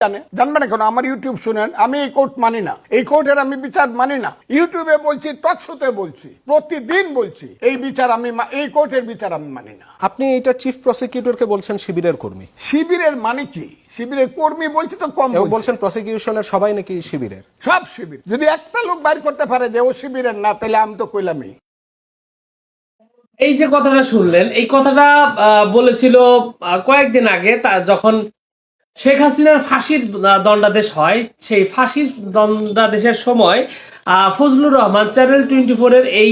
জানে? জানবে না কেন? আমার ইউটিউব শুনেন আমি এই কোর্ট মানি না। এই কোর্টের আমি বিচার মানি না। ইউটিউবে বলছি টকশোতে বলছি প্রতিদিন বলছি এই বিচার আমি এই কোর্টের বিচার আমি মানি না। আপনি এটা চিফ প্রসিকিউটরকে বলছেন শিবিরের কর্মী। শিবিরের মানে কি? শিবিরের কর্মী বলছি তো কম বলছেন প্রসিকিউশনের সবাই নাকি শিবিরের। সব শিবির। যদি একটা লোক বাইর করতে পারে যে ও শিবিরের না তাহলে আমি তো কইলামই। এই যে কথাটা শুনলেন এই কথাটা আহ, বলেছিল আহ, কয়েকদিন আগে তা যখন শেখ হাসিনার ফাঁসির দণ্ডাদেশ হয়। সেই ফাঁসির দণ্ডাদেশের সময় ফজলুর রহমান চ্যানেল টোয়েন্টি এর এই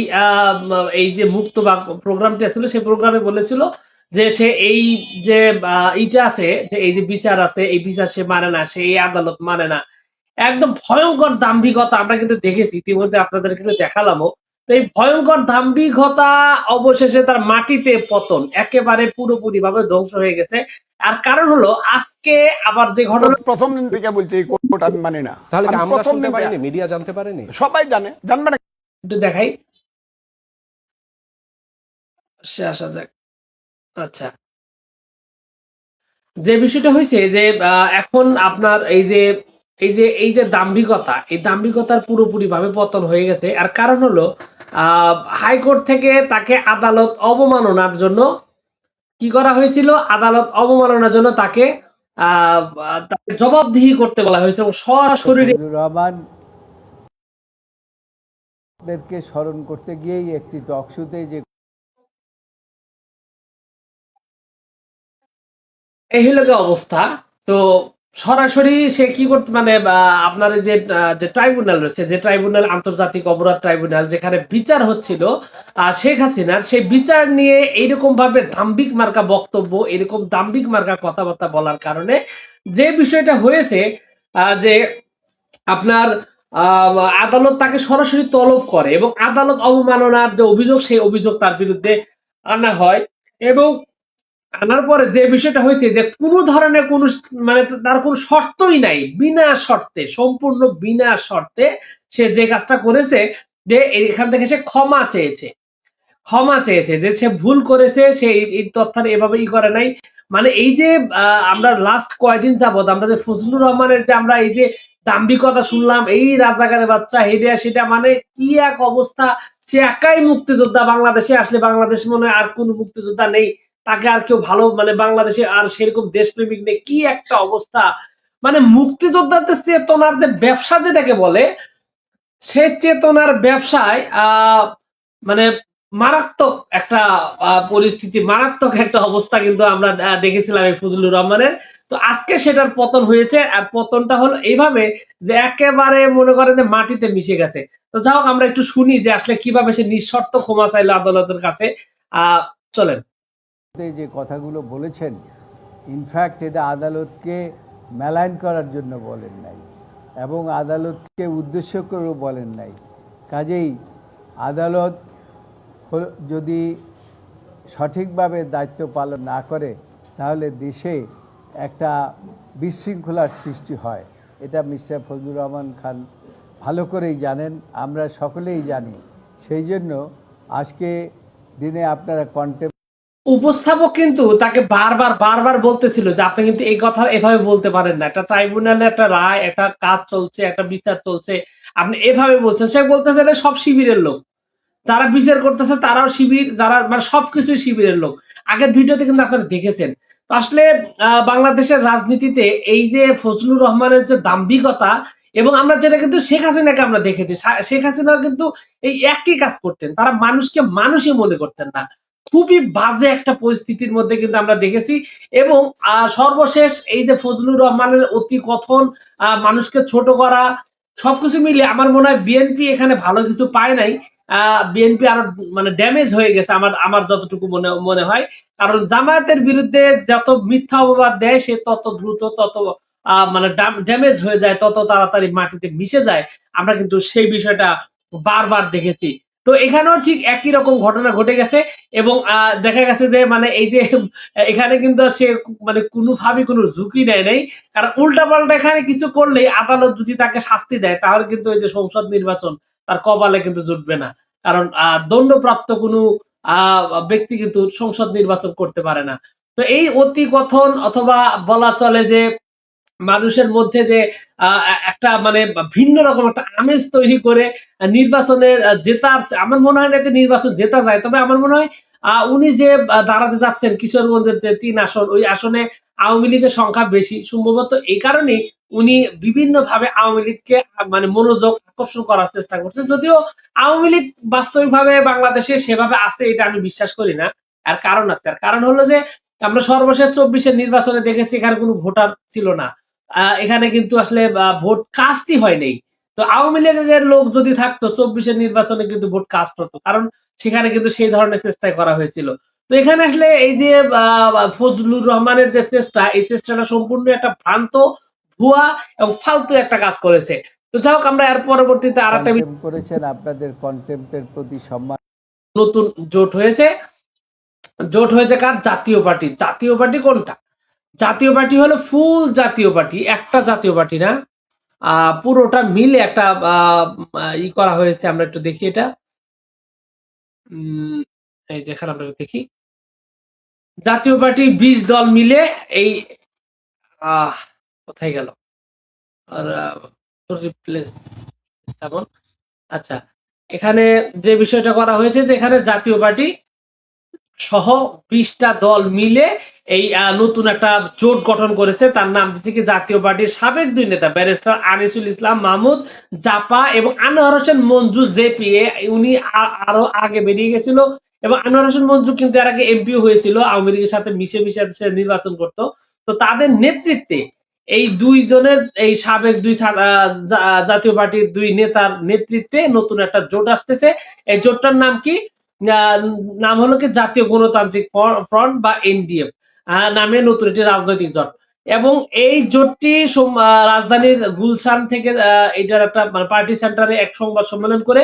এই যে মুক্ত বা প্রোগ্রামটি ছিল সেই প্রোগ্রামে বলেছিল যে সে এই যে ইটা আছে, যে এই যে বিচার আছে, এই বিচার সে মানে না, সে এই আদালত মানে না। একদম ভয়ঙ্কর দাম্ভিকতা আমরা কিন্তু দেখেছি। ইতিমধ্যে আপনাদের কিন্তু দেখালামও। তো এই ভয়ঙ্কর দাম্ভিকতা অবশেষে তার মাটিতে পতন একেবারে পুরোপুরি ভাবে ধ্বংস হয়ে গেছে। আর কারণ হলো আজকে আবার যে ঘটনা প্রথম দিন থেকে বলছি এই কোর্ট আমি মানি না। তাহলে কি আমরা শুনতে দিন পারিনি? মিডিয়া জানতে পারেনি? সবাই জানে। জানবে না একটু দেখাই। সে আসা যাক। আচ্ছা। যে বিষয়টা হয়েছে যে আহ, এখন আপনার এই যে এই যে এই যে দাম্ভিকতা এই দাম্ভিকতার পুরোপুরি ভাবে পতন হয়ে গেছে। আর কারণ হলো হাইকোর্ট থেকে তাকে আদালত অবমাননার জন্য কি করা হয়েছিল? আদালত অবমাননার জন্য তাকে তাকে জবাবদিহি করতে বলা হয়েছে এবং সরাসরি রহমান দেরকে স্মরণ করতে গিয়েই একটি টকশোতে যে এই হলো অবস্থা। তো সরাসরি সে কি করতে মানে আপনার যে যে ট্রাইব্যুনাল রয়েছে, যে ট্রাইব্যুনাল আন্তর্জাতিক অপরাধ ট্রাইব্যুনাল যেখানে বিচার হচ্ছিল শেখ হাসিনার সেই বিচার নিয়ে এইরকম ভাবে দাম্ভিক মার্কা বক্তব্য, এরকম দাম্ভিক মার্কা কথাবার্তা বলার কারণে যে বিষয়টা হয়েছে যে আপনার আদালত তাকে সরাসরি তলব করে এবং আদালত অবমাননার যে অভিযোগ, সেই অভিযোগ তার বিরুদ্ধে আনা হয় এবং আনার পরে যে বিষয়টা হয়েছে যে কোনো ধরনের কোনো মানে তার কোনো শর্তই নাই। বিনা শর্তে, সম্পূর্ণ বিনা শর্তে সে যে কাজটা করেছে, যে এখান থেকে সে ক্ষমা চেয়েছে। ক্ষমা চেয়েছে, যে সে ভুল করেছে, সে এই- এই এভাবে ই করে নাই। মানে এই যে আমরা লাস্ট কয়দিন যাবত আমরা যে ফজলুর রহমানের যে আমরা এই যে দাম্ভিকতা শুনলাম, এই রাজাকারের বাচ্চা হেডিয়া সেটা মানে কি এক অবস্থা? সে একাই মুক্তিযোদ্ধা বাংলাদেশে আসলে বাংলাদেশ মনে হয় আর কোনো মুক্তিযোদ্ধা নেই। তাকে আর কেউ ভালো মানে বাংলাদেশে আর সেরকম দেশপ্রেমিক নেই। কি একটা অবস্থা। মানে মুক্তিযোদ্ধাদের চেতনার যে ব্যবসা যেটাকে বলে, সে চেতনার ব্যবসায় মানে মারাত্মক একটা পরিস্থিতি, মারাত্মক একটা অবস্থা কিন্তু আমরা দেখেছিলাম এই ফজলুর রহমানের। তো আজকে সেটার পতন হয়েছে আর পতনটা হলো এইভাবে যে একেবারে মনে করেন যে মাটিতে মিশে গেছে। তো যাই আমরা একটু শুনি যে আসলে কীভাবে সে নিঃশর্ত ক্ষমা চাইলো আদালতের কাছে। আহ, চলেন। যে কথাগুলো বলেছেন ইনফ্যাক্ট এটা আদালতকে মেলাইন করার জন্য বলেন নাই এবং আদালতকে উদ্দেশ্য করেও বলেন নাই। কাজেই আদালত যদি সঠিকভাবে দায়িত্ব পালন না করে, তাহলে দেশে একটা বিশৃঙ্খলার সৃষ্টি হয়। এটা মিস্টার ফজলুর রহমান খান ভালো করেই জানেন, আমরা সকলেই জানি। সেই জন্য আজকে দিনে আপনারা কন্টে উপস্থাপক কিন্তু তাকে বারবার বারবার বলতেছিল যে আপনি কিন্তু এই কথা এভাবে বলতে পারেন না। একটা ট্রাইব্যুনালে একটা রায়, একটা কাজ চলছে, একটা বিচার চলছে, আপনি এভাবে বলছেন। সে বলতেছে এটা সব শিবিরের লোক। যারা বিচার করতেছে তারাও শিবির, যারা মানে সবকিছুই শিবিরের লোক। আগের ভিডিওতে কিন্তু আপনারা দেখেছেন। আসলে বাংলাদেশের রাজনীতিতে এই যে ফজলুর রহমানের যে দাম্ভিকতা এবং আমরা যেটা কিন্তু শেখ হাসিনাকে আমরা দেখেছি শেখ হাসিনা কিন্তু এই একই কাজ করতেন। তারা মানুষকে মানুষই মনে করতেন না। খুবই বাজে একটা পরিস্থিতির মধ্যে কিন্তু আমরা দেখেছি এবং সর্বশেষ এই যে ফজলুর রহমানের অতি কথন মানুষকে ছোট করা, সবকিছু মিলে আমার মনে হয় বিএনপি এখানে ভালো কিছু পায় নাই। বিএনপি আরও মানে ড্যামেজ হয়ে গেছে আমার আমার যতটুকু মনে মনে হয়। কারণ জামায়াতের বিরুদ্ধে যত মিথ্যা অপবাদ দেয়, সে তত দ্রুত, তত মানে ড্যামেজ হয়ে যায়, তত তাড়াতাড়ি মাটিতে মিশে যায়। আমরা কিন্তু সেই বিষয়টা বারবার দেখেছি। তো এখানেও ঠিক একই রকম ঘটনা ঘটে গেছে এবং দেখা গেছে যে মানে এই যে, এখানে কিন্তু সে মানে কোনোভাবে কোনো ঝুঁকি নেয় নাই। কারণ উল্টা পাল্টা এখানে কিছু করলেই আদালত যদি তাকে শাস্তি দেয়, তাহলে কিন্তু এই যে সংসদ নির্বাচন তার কপালে কিন্তু জুটবে না। কারণ দণ্ডপ্রাপ্ত কোনো ব্যক্তি কিন্তু সংসদ নির্বাচন করতে পারে না। তো এই অতি কথন অথবা বলা চলে যে মানুষের মধ্যে যে একটা মানে ভিন্ন রকম একটা আমেজ তৈরি করে নির্বাচনে জেতার আমার মনে হয় না এতে নির্বাচন জেতা যায় তবে আমার মনে হয় আহ, উনি যে দাঁড়াতে যাচ্ছেন কিশোরগঞ্জের যে তিন আসন ওই আসনে আওয়ামী লীগের সংখ্যা বেশি। সম্ভবত এই কারণেই উনি বিভিন্ন ভাবে আওয়ামী লীগকে মানে মনোযোগ আকর্ষণ করার চেষ্টা করছে। যদিও আওয়ামী লীগ বাস্তবিকভাবে বাংলাদেশে সেভাবে আছে এটা আমি বিশ্বাস করি না। আর কারণ আছে। আর কারণ হলো যে আমরা সর্বশেষ চব্বিশের নির্বাচনে দেখেছি এখানে কোনো ভোটার ছিল না। এখানে কিন্তু আসলে ভোট কাস্টই হয় নাই। তো আওয়ামী লীগের লোক যদি থাকতো চব্বিশের নির্বাচনে কিন্তু ভোট কাস্ট হতো। কারণ সেখানে কিন্তু সেই ধরনের চেষ্টাই করা হয়েছিল। তো এখানে আসলে এই যে আহ, ফজলুর রহমানের যে চেষ্টা এই চেষ্টাটা সম্পূর্ণ একটা ভ্রান্ত ভুয়া এবং ফালতু একটা কাজ করেছে। তো যাই হোক আমরা এর পরবর্তীতে আর একটা করেছেন আপনাদের কন্টেম্পের প্রতি সম্মান নতুন জোট হয়েছে। জোট হয়েছে কার? জাতীয় পার্টি। জাতীয় পার্টি কোনটা? জাতীয় পার্টি হলো ফুল জাতীয় পার্টি, একটা জাতীয় পার্টি না। পুরোটা মিলে একটা ই করা হয়েছে, আমরা একটু দেখি এটা। এই যেখানে আমরা দেখি। জাতীয় পার্টি বিশ দল মিলে এই কোথায় গেল? স্থাপন। আচ্ছা এখানে যে বিষয়টা করা হয়েছে যে এখানে জাতীয় পার্টি সহ বিশটা দল মিলে এই নতুন একটা জোট গঠন করেছে। তার নাম দিচ্ছে কি জাতীয় পার্টির সাবেক দুই নেতা, ব্যারিস্টার আনিসুল ইসলাম মাহমুদ, জাপা এবং আনোয়ার হোসেন মঞ্জু, জেপি। উনি আরও আগে বেরিয়ে গেছিল এবং আনোয়ার হোসেন মঞ্জু কিন্তু এর আগে এমপিও হয়েছিল, আওয়ামী লীগের সাথে মিশে মিশে নির্বাচন করত। তো তাদের নেতৃত্বে এই দুইজনের, এই সাবেক দুই জাতীয় পার্টির দুই নেতার নেতৃত্বে নতুন একটা জোট আসতেছে। এই জোটটার নাম কি? নাম হলো কি জাতীয় গণতান্ত্রিক ফ্রন্ট বা এনডিএফ। নামে নতুন একটি রাজনৈতিক জোট। এবং এই জোটটি রাজধানীর গুলশান থেকে এটার একটা মানে পার্টি সেন্টারে এক সংবাদ সম্মেলন করে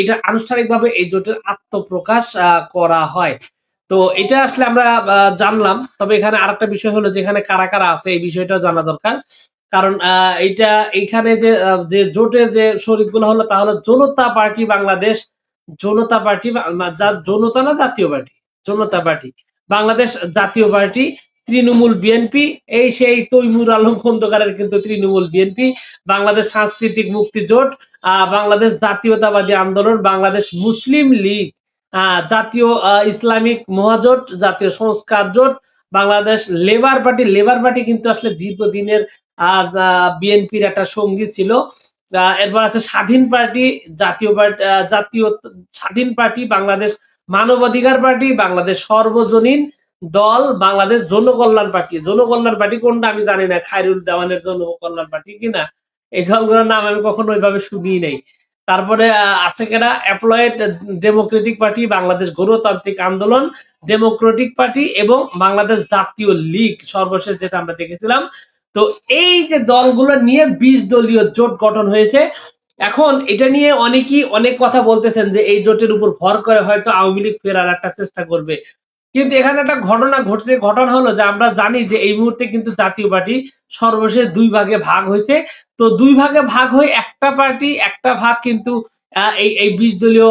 এটা আনুষ্ঠানিকভাবে এই জোটের আত্মপ্রকাশ করা হয়। তো এটা আসলে আমরা জানলাম। তবে এখানে আরেকটা বিষয় হলো যেখানে কারা কারা আছে, এই বিষয়টাও জানা দরকার। কারণ এইটা এইখানে যে যে জোটের যে শরিকগুলো হলো, তা হলো জনতা পার্টি বাংলাদেশ। জনতা পার্টি জনতা না জাতীয় পার্টি? জনতা পার্টি। বাংলাদেশ জাতীয় পার্টি, তৃণমূল বিএনপি এই সেই তৈমুর আলম খন্দকারের কিন্তু তৃণমূল বিএনপি বাংলাদেশ সাংস্কৃতিক মুক্তি জোট বাংলাদেশ জাতীয়তাবাদী আন্দোলন, বাংলাদেশ মুসলিম লীগ জাতীয় Islamic Mahajot, Jatiya Sangskar Jote, Bangladesh labour party. Labour party কিন্তু আসলে দীর্ঘদিনের আহ বিএনপির একটা সঙ্গী ছিল। এরপর আছে স্বাধীন পার্টি, জাতীয় পার্টি জাতীয়, স্বাধীন পার্টি, বাংলাদেশ মানবাধিকার party, Bangladesh Sarbojonin Dal, Bangladesh Janakalyan party. Janakalyan party কোনটা আমি জানি না, খায়রুল দেওয়ানের জনকল্যাণ পার্টি কিনা এই দলগুলোর নাম আমি কখনো ওইভাবে শুনি নাই। তারপরে আছে কেনা অ্যাপ্লয়েড ডেমোক্রেটিক পার্টি বাংলাদেশ গণতান্ত্রিক আন্দোলন ডেমোক্রেটিক পার্টি এবং বাংলাদেশ জাতীয় লীগ। সর্বশেষ যেটা আমরা দেখেছিলাম তো এই যে দলগুলো নিয়ে বিশ দলীয় জোট গঠন হয়েছে, এখন এটা নিয়ে অনেকেই অনেক কথা বলতেছেন যে এই জোটের উপর ভর করে হয়তো আওয়ামী লীগ ফেরার একটা চেষ্টা করবে। কিন্তু এখানে একটা ঘটনা ঘটছে, ঘটনা হলো যে আমরা জানি যে এই মুহূর্তে কিন্তু জাতীয় পার্টি সর্বশেষ দুই ভাগে ভাগ হয়েছে। তো দুই ভাগে ভাগ হয়ে একটা পার্টি, একটা ভাগ কিন্তু এই এই বিশ দলীয়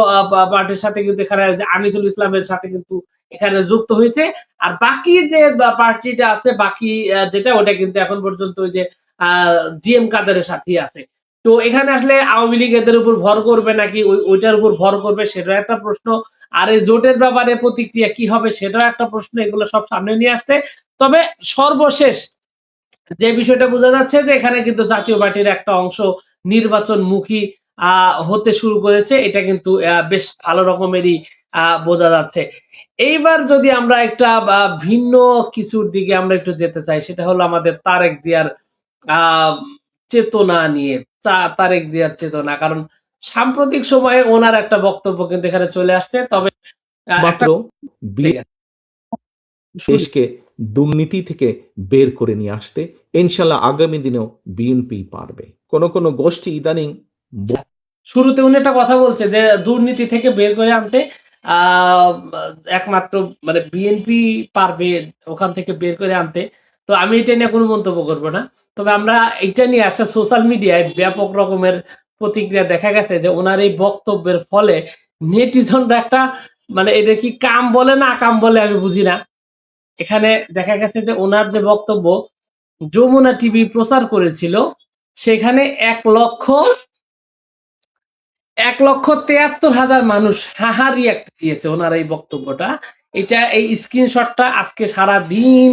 পার্টির সাথে কিন্তু এখানে আনিসুল ইসলামের সাথে কিন্তু এখানে যুক্ত হয়েছে। আর বাকি যে পার্টিটা আছে, বাকি যেটা, ওটা কিন্তু এখন পর্যন্ত ওই যে জিএম কাদেরের সাথেই আছে। তো এখানে আসলে আওয়ামী লীগ এদের উপর ভর করবে নাকি ওইটার উপর ভর করবে সেটা একটা প্রশ্ন। আর এই জোটের ব্যাপারে প্রতিক্রিয়া কি হবে, সেটাও একটা প্রশ্ন, এগুলো সব সামনে নিয়ে আসছে। তবে সর্বশেষ যে বিষয়টা বোঝা যাচ্ছে যে এখানে কিন্তু জাতীয় পার্টির একটা অংশ নির্বাচন মুখী হতে শুরু করেছে। এটা কিন্তু বেশ ভালো রকমেরই বোঝা যাচ্ছে। এইবার যদি আমরা একটা ভিন্ন কিছুর দিকে আমরা একটু যেতে চাই সেটা হলো আমাদের তারেক জিয়ার চেতনা নিয়ে। তারেক জিয়ার চেতনা। কারণ সাম্প্রতিক সময়ে ওনার একটা বক্তব্য কিন্তু এখানে চলে আসছে তবে মাত্র। দেশকে দুর্নীতি থেকে বের করে নিয়ে আসতে ইনশাল্লাহ আগামী দিনেও বিএনপি পারবে। কোন কোন গোষ্ঠী ইদানিং শুরুতে উনি একটা কথা বলছে যে দুর্নীতি থেকে বের করে আনতে একমাত্র মানে বিএনপি পারবে ওখান থেকে বের করে আনতে। তো আমি এটা নিয়ে কোনো মন্তব্য করব না। তবে আমরা এটা নিয়ে একটা সোশ্যাল মিডিয়ায় ব্যাপক রকমের প্রতিক্রিয়া দেখা গেছে যে ওনার এই বক্তব্যের ফলে নেটিজনরা একটা মানে এটা কি কাম বলে না কাম বলে আমি বুঝি না। এখানে দেখা গেছে যে ওনার যে বক্তব্য, যমুনা টিভি প্রচার করেছিল, সেখানে এক লক্ষ এক লক্ষ তেয়াত্তর হাজার মানুষ হাহা রিয়াক্ট দিয়েছে ওনার এই বক্তব্যটা। এটা এই স্ক্রিনশটটা আজকে সারা দিন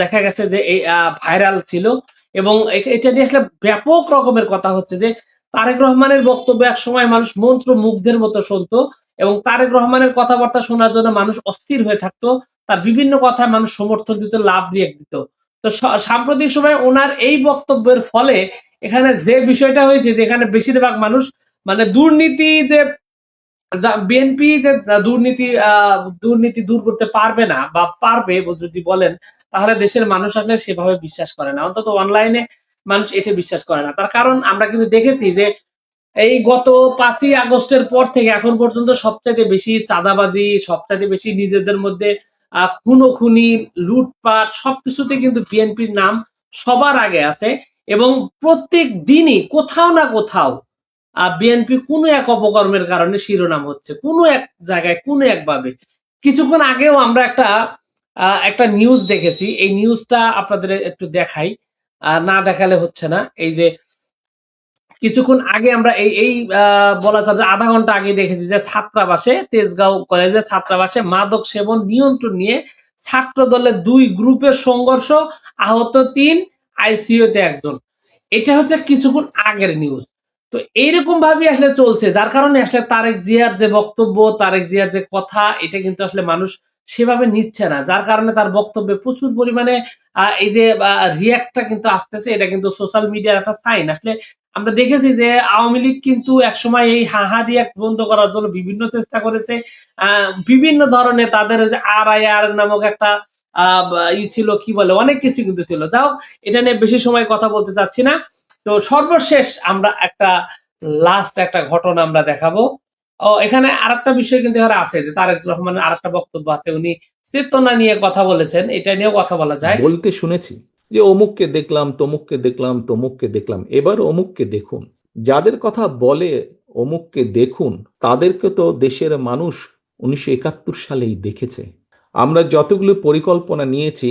দেখা গেছে যে এই ভাইরাল ছিল এবং এটা নিয়ে আসলে ব্যাপক রকমের কথা হচ্ছে যে তারেক রহমানের বক্তব্য এক সময় মানুষ মন্ত্র মুগ্ধের মতো শুনতো এবং তারেক রহমানের কথাবার্তা শোনার জন্য মানুষ অস্থির হয়ে থাকতো, তার বিভিন্ন কথায় মানুষ সমর্থন দিত, লাভ রিয়েক্ট দিত। তো সাম্প্রতিক সময় ওনার এই বক্তব্যের ফলে এখানে যে বিষয়টা হয়েছে যে এখানে বেশিরভাগ মানুষ মানে দুর্নীতি যে বিএনপি যে দুর্নীতি দুর্নীতি দূর করতে পারবে না বা পারবে যদি বলেন, তাহলে দেশের মানুষ আসলে সেভাবে বিশ্বাস করে না। অন্তত অনলাইনে মানুষ এটা বিশ্বাস করে না। তার কারণ আমরা কিন্তু দেখেছি যে এই গত পাঁচই আগস্টের পর থেকে এখন পর্যন্ত সবচাইতে বেশি চাঁদাবাজি, সবচাইতে বেশি নিজেদের মধ্যে খুনোখুনি, লুটপাট সবকিছুতে কিন্তু বিএনপির নাম সবার আগে আছে এবং প্রত্যেক দিনই কোথাও না কোথাও বিএনপি কোনো এক অপকর্মের কারণে শিরোনাম হচ্ছে, কোনো এক জায়গায়, কোনো একভাবে। কিছুক্ষণ আগেও আমরা একটা একটা নিউজ দেখেছি। এই নিউজটা আপনাদের একটু দেখাই। না দেখালে হচ্ছে না। এই যে কিছুক্ষণ আগে আমরা এই এই বলা যে আধা ঘণ্টা আগে দেখেছি যে ছাত্রাবাসে, তেজগাঁও কলেজের ছাত্রাবাসে মাদক সেবন নিয়ন্ত্রণ নিয়ে ছাত্র দলের দুই গ্রুপের সংঘর্ষ, আহত তিন, আইসিইউতে একজন। এটা হচ্ছে কিছুক্ষণ আগের নিউজ তো এইরকম ভাবে আসলে চলছে যার কারণে আসলে তারেক জিয়ার যে বক্তব্য তারেক জিয়ার যে কথা এটা কিন্তু আসলে মানুষ সেভাবে নিচ্ছে না। যার কারণে তার বক্তব্যে প্রচুর পরিমাণে এই যে রিয়াক্টটা কিন্তু আসতেছে এটা কিন্তু সোশ্যাল মিডিয়ার একটা সাইন আসলে আমরা দেখেছি যে আওয়ামী লীগ কিন্তু একসময় এই হাহা রিয়াক্ট বন্ধ করার জন্য বিভিন্ন চেষ্টা করেছে। বিভিন্ন ধরনের তাদের যে আর আই আর নামক একটা আহ, ই ছিল কি বলে অনেক কিছু কিন্তু ছিল। যাও এটা নিয়ে বেশি সময় কথা বলতে চাচ্ছি না। তো সর্বশেষ আমরা একটা লাস্ট একটা ঘটনা আমরা দেখাবো। ও, এখানে আরেকটা বিষয় কিন্তু এখানে আছে, যে তারেক রহমানের আরেকটা বক্তব্য আছে। উনি চেতনা নিয়ে কথা বলেছেন, এটা নিয়েও কথা বলা যায়। বলতে শুনেছি যে অমুককে দেখলাম, তমুককে দেখলাম তমুককে দেখলাম। এবার অমুককে দেখুন। যাদের কথা বলে অমুককে দেখুন, তাদেরকে তো দেশের মানুষ উনিশশো একাত্তর সালেই দেখেছে। আমরা যতগুলো পরিকল্পনা নিয়েছি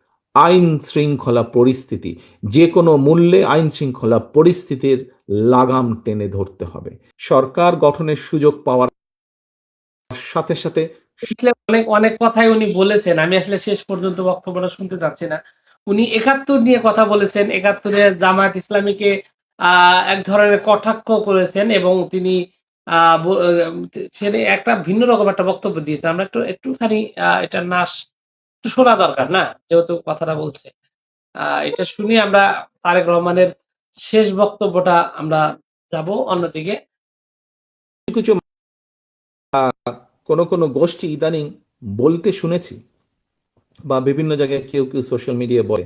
আইন শৃঙ্খলা পরিস্থিতি যে কোনো মূল্যে আইন শৃঙ্খলা পরিস্থিতির লাগাম টেনে ধরতে হবে। সরকার গঠনের সুযোগ পাওয়ার সাথে সাথে অনেক অনেক কথাই উনি বলেছেন। আমি আসলে শেষ পর্যন্ত বক্তব্যটা শুনতে চাচ্ছি না। উনি একাত্তর নিয়ে কথা বলেছেন। একাত্তরে জামায়াত ইসলামীকে আহ এক ধরনের কটাক্ষ করেছেন এবং তিনি আহ একটা ভিন্ন রকম একটা বক্তব্য দিয়েছেন। আমরা একটু একটুখানি আহ, এটা নাশ একটু শোনা দরকার, না? যেহেতু কথাটা বলছে। এটা শুনে আমরা তারেক রহমানের শেষ বক্তব্যটা আমরা যাব অন্যদিকে। কিছু কোনো কোনো গোষ্ঠী ইদানিং বলতে শুনেছি বা বিভিন্ন জায়গায় কেউ কেউ সোশ্যাল মিডিয়ায় বলে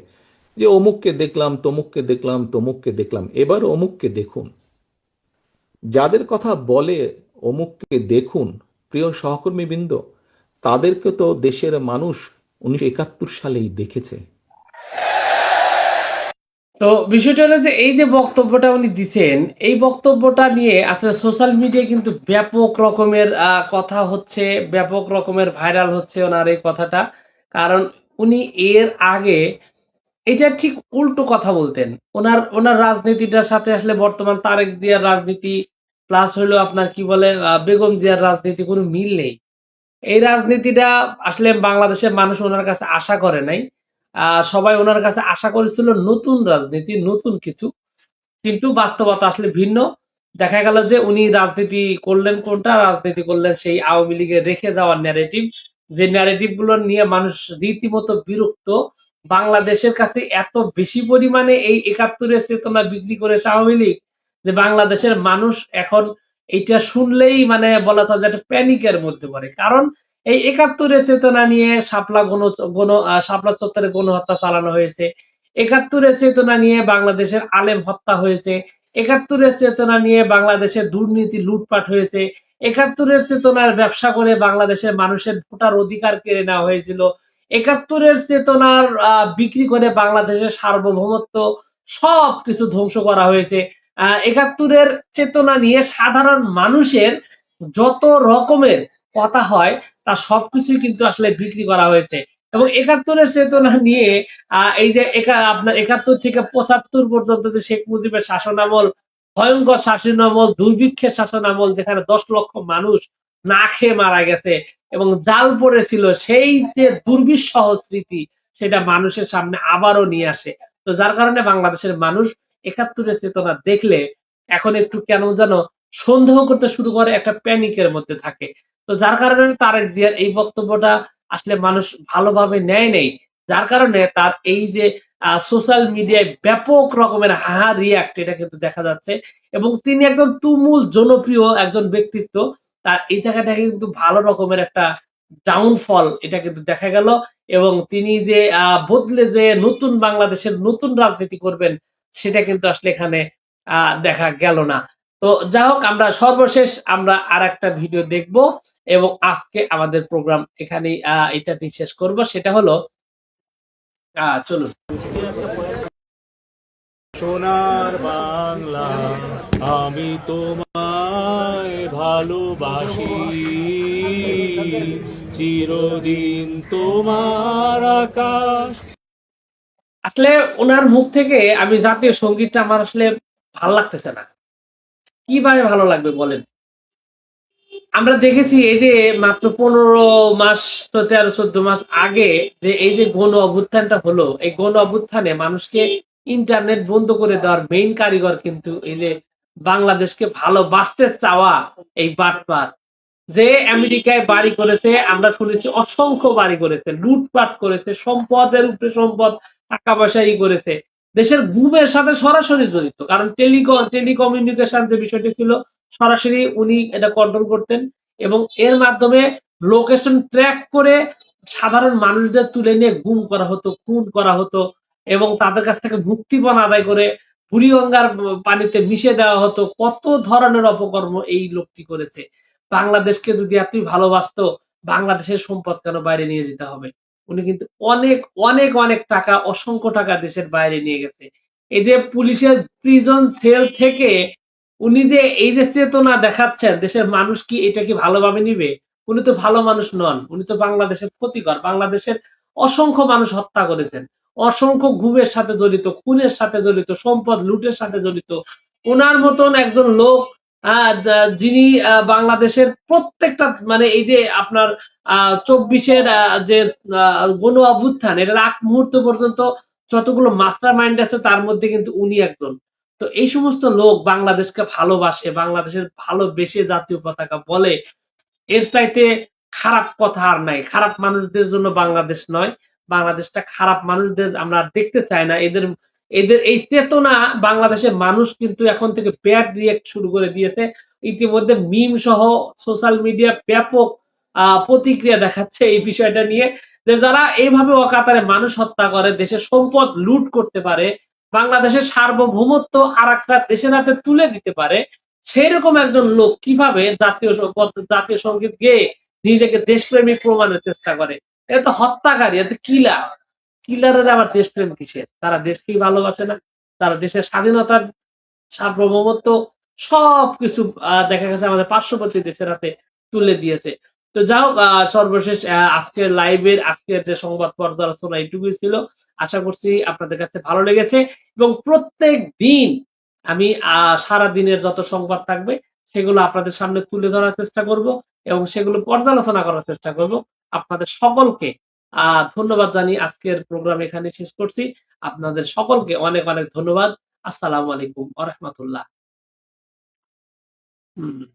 যে, অমুককে দেখলাম, তমুককে দেখলাম তমুককে দেখলাম। এবার অমুককে দেখুন। যাদের কথা বলে অমুককে দেখুন প্রিয় সহকর্মীবৃন্দ, তাদেরকে তো দেশের মানুষ একাত্তর সালেই দেখেছে। তো বিষয়টা হলো যে এই যে বক্তব্যটা উনি দিচ্ছেন, এই বক্তব্যটা নিয়ে আসলে সোশ্যাল মিডিয়ায় কিন্তু ব্যাপক রকমের কথা হচ্ছে, ব্যাপক রকমের ভাইরাল হচ্ছে ওনার এই কথাটা। কারণ উনি এর আগে এটা ঠিক উল্টো কথা বলতেন। ওনার ওনার রাজনীতিটার সাথে আসলে বর্তমান তারেক জিয়ার রাজনীতি, প্লাস হলো আপনার কি বলে বেগম জিয়ার রাজনীতি কোনো মিল নেই। এই রাজনীতিটা আসলে বাংলাদেশের মানুষ ওনার কাছে আশা করে নাই। সবাই ওনার কাছে আশা করেছিল নতুন রাজনীতি, নতুন কিছু। কিন্তু বাস্তবতা আসলে ভিন্ন। দেখা গেল যে উনি রাজনীতি করলেন কোনটা? রাজনীতি করলেন সেই আওয়ামী লীগের রেখে যাওয়ার ন্যারেটিভ যে ন্যারেটিভগুলো নিয়ে মানুষ রীতিমতো বিরক্ত। বাংলাদেশের কাছে এত বেশি পরিমাণে এই একাত্তরের চেতনা বিক্রি করেছে আওয়ামী লীগ যে বাংলাদেশের মানুষ এখন এটা শুনলেই মানে বলা যায় একটা প্যানিকের মধ্যে পড়ে। কারণ এই একাত্তরের চেতনা নিয়ে শাপলা গণ গণ শাপলা চত্বরে গণহত্যা চালানো হয়েছে। একাত্তরের চেতনা নিয়ে বাংলাদেশের আলেম হত্যা হয়েছে। একাত্তরের চেতনা নিয়ে বাংলাদেশের দুর্নীতি, লুটপাট হয়েছে। একাত্তরের চেতনার ব্যবসা করে বাংলাদেশের মানুষের ভোটার অধিকার কেড়ে নেওয়া হয়েছিল। একাত্তরের চেতনার বিক্রি করে বাংলাদেশের সার্বভৌমত্ব সব কিছু ধ্বংস করা হয়েছে। একাত্তরের চেতনা নিয়ে সাধারণ মানুষের যত রকমের কথা হয়, তা সবকিছুই কিন্তু আসলে বিক্রি করা হয়েছে। এবং একাত্তরের চেতনা নিয়ে এই যে আপনার একাত্তর থেকে পঁচাত্তর পর্যন্ত যে শেখ মুজিবের শাসন আমল, ভয়ঙ্কর শাসন আমল, দুর্ভিক্ষের শাসন আমল, যেখানে দশ লক্ষ মানুষ না খেয়ে মারা গেছে এবং জাল পড়েছিল, সেই যে দুর্বিষহ স্মৃতি, সেটা মানুষের সামনে আবারও নিয়ে আসে। তো যার কারণে বাংলাদেশের মানুষ একাত্তরের চেতনা দেখলে এখন একটু কেন যেন সন্দেহ করতে শুরু করে একটা প্যানিকের মধ্যে থাকে। তো যার কারণে তারেক জিয়ার এই বক্তব্যটা আসলে মানুষ ভালোভাবে নেয় নেই। যার কারণে তার এই যে সোশ্যাল মিডিয়ায় ব্যাপক রকমের হাহা রিয়াক্ট এটা কিন্তু দেখা যাচ্ছে। এবং তিনি একজন তুমুল জনপ্রিয় একজন ব্যক্তিত্ব। তার এই জায়গাটাকে কিন্তু ভালো রকমের একটা ডাউনফল এটা কিন্তু দেখা গেল। এবং তিনি যে আহ, বদলে যে নতুন বাংলাদেশের নতুন রাজনীতি করবেন সেটা কিন্তু আসলে এখানে দেখা গেল না। তো যাই হোক, আমরা সর্বশেষ আমরা আর একটা ভিডিও দেখব এবং আজকে আমাদের প্রোগ্রাম এখানে এটাতেই শেষ করব। সেটা হলো চলুন। সোনার বাংলা আমি তোমায় ভালোবাসি। চিরদিন তোমার আকাশ আসলে ওনার মুখ থেকে আমি জাতীয় সঙ্গীতটা আমার আসলে ভালো লাগতেছে না। কীভাবে ভালো লাগবে বলেন? আমরা দেখেছি এই যে মাত্র পনেরো মাস তো তেরো চোদ্দ মাস আগে যে এই যে গণ অভ্যুত্থানটা হলো, এই গণ অভ্যুত্থানে মানুষকে ইন্টারনেট বন্ধ করে দেওয়ার মেইন কারিগর কিন্তু এই যে বাংলাদেশকে ভালোবাসতে চাওয়া এই বাটপার। যে আমেরিকায় বাড়ি করেছে, আমরা শুনেছি অসংখ্য বাড়ি করেছে, লুটপাট করেছে, সম্পদের উপরে সম্পদ টাকা পয়সা ই করেছে। দেশের গুমের সাথে সরাসরি জড়িত। কারণ টেলিকম, টেলিকমিউনিকেশন যে বিষয়টি ছিল, সরাসরি উনি এটা কন্ট্রোল করতেন এবং এর মাধ্যমে লোকেশন ট্র্যাক করে সাধারণ মানুষদের তুলে নিয়ে গুম করা হতো, খুন করা হতো এবং তাদের কাছ থেকে মুক্তিপণ আদায় করে বুড়িগঙ্গার পানিতে মিশে দেওয়া হতো। কত ধরনের অপকর্ম এই লোকটি করেছে। বাংলাদেশকে যদি এতই ভালোবাসতো, বাংলাদেশের সম্পদ কেন বাইরে নিয়ে যেতে হবে? উনি কিন্তু অনেক অনেক অনেক টাকা, অসংখ্য টাকা দেশের বাইরে নিয়ে গেছে। এই যে পুলিশের প্রিজন সেল থেকে উনি যে এই যে চেতনা দেখাচ্ছেন, দেশের মানুষ কি এটা কি ভালোভাবে নিবে? উনি তো ভালো মানুষ নন, উনি তো বাংলাদেশের ক্ষতিকর। বাংলাদেশের অসংখ্য মানুষ হত্যা করেছেন। অসংখ্য ঘুমের সাথে জড়িত, খুনের সাথে জড়িত, সম্পদ লুটের সাথে জড়িত। ওনার মতন একজন লোক যিনি বাংলাদেশের প্রত্যেকটা মানে এই যে আপনার চব্বিশের যে গণ অভ্যুত্থান, এটার আগ মুহূর্ত পর্যন্ত যতগুলো মাস্টার মাইন্ড আছে, তার মধ্যে কিন্তু উনি একজন। তো এই সমস্ত লোক বাংলাদেশকে ভালোবাসে, বাংলাদেশের ভালোবেসে জাতীয় পতাকা বলে, এর চাইতে খারাপ কথা আর নাই। খারাপ মানুষদের জন্য বাংলাদেশ নয়, বাংলাদেশটা খারাপ মানুষদের আমরা দেখতে চাই না। এদের এদের এই চেতনা বাংলাদেশের মানুষ কিন্তু এখন থেকে ব্যাড রিয়েক্ট শুরু করে দিয়েছে। ইতিমধ্যে মিম সহ সোশ্যাল মিডিয়া ব্যাপক প্রতিক্রিয়া দেখাচ্ছে এই বিষয়টা নিয়ে। যে যারা এইভাবে অকাতারে মানুষ হত্যা করে, দেশের সম্পদ লুট করতে পারে, বাংলাদেশের সার্বভৌমত্ব আর একটা দেশের হাতে তুলে দিতে পারে, সেরকম একজন লোক কীভাবে জাতীয় জাতীয় সংগীত গেয়ে নিজেকে দেশপ্রেমিক প্রমাণের চেষ্টা করে? এটা তো হত্যাকারী এটা কিলার কিলারের আবার দেশপ্রেম কিসের? তারা দেশকেই ভালোবাসে না, তারা দেশের স্বাধীনতার সার্বভৌমত্ব সবকিছু দেখা গেছে আমাদের পার্শ্ববর্তী দেশের হাতে তুলে দিয়েছে। তো হোক সর্বশেষ আজকের লাইভের আজকের যে সংবাদ পর্যালোচনা এইটুকুই ছিল। আশা করছি আপনাদের কাছে ভালো লেগেছে এবং প্রত্যেক দিন আমি সারা দিনের যত সংবাদ থাকবে সেগুলো আপনাদের সামনে তুলে ধরার চেষ্টা করব এবং সেগুলো পর্যালোচনা করার চেষ্টা করব। আপনাদের সকলকে ধন্যবাদ জানিয়ে আজকের প্রোগ্রাম এখানে শেষ করছি। আপনাদের সকলকে অনেক অনেক ধন্যবাদ। আসসালামু আলাইকুম আ রহমতুল্লাহ। হম।